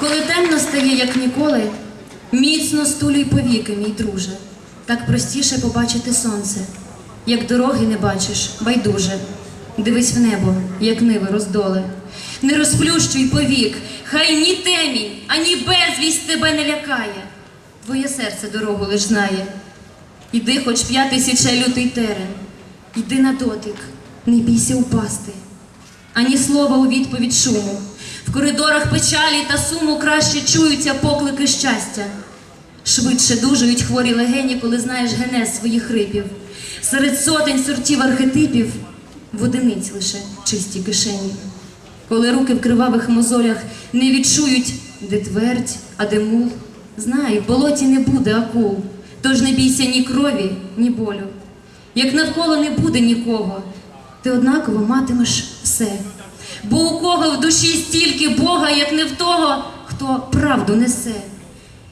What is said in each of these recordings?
Коли темно стає, як ніколи, міцно стулюй повіки, мій друже. Так простіше побачити сонце, як дороги не бачиш, байдуже. Дивись в небо, як ниви роздоле. Не розплющуй повік, хай ні темінь, ані безвість тебе не лякає. Твоє серце дорогу лиш знає. Іди, хоч п'ятий лютий терен, йди на дотик, не бійся упасти ані слова у відповідь шуму. В коридорах печалі та суму краще чуються поклики щастя. Швидше дужають хворі легені, коли знаєш генез своїх хрипів. Серед сотень сортів архетипів в одиниць лише чисті кишені. Коли руки в кривавих мозолях не відчують, де твердь, а де мул. Знай, в болоті не буде акул, тож не бійся ні крові, ні болю. Як навколо не буде нікого, ти однаково матимеш все. Бо у кого в душі стільки Бога, як не в того, хто правду несе.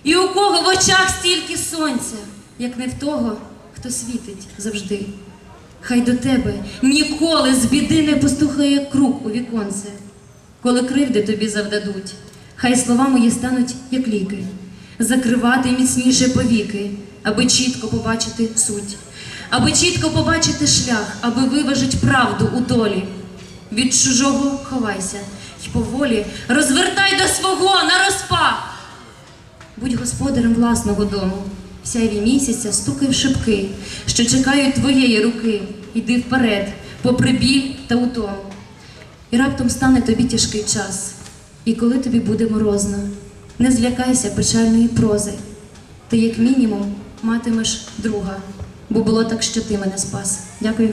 І у кого в очах стільки сонця, як не в того, хто світить завжди. Хай до тебе ніколи з біди не постухає круг у віконце, коли кривди тобі завдадуть, хай слова мої стануть, як ліки, закривати міцніше повіки, аби чітко побачити суть, аби чітко побачити шлях, аби виважить правду у долі. Від чужого ховайся й поволі розвертай до свого на розпах. Будь господарем власного дому, в сяйві місяця стукай в шибки, що чекають твоєї руки. Йди вперед, попри біль та утому. І раптом стане тобі тяжкий час, і коли тобі буде морозно, не злякайся печальної прози. Ти, як мінімум, матимеш друга, бо було так, що ти мене спас. Дякую.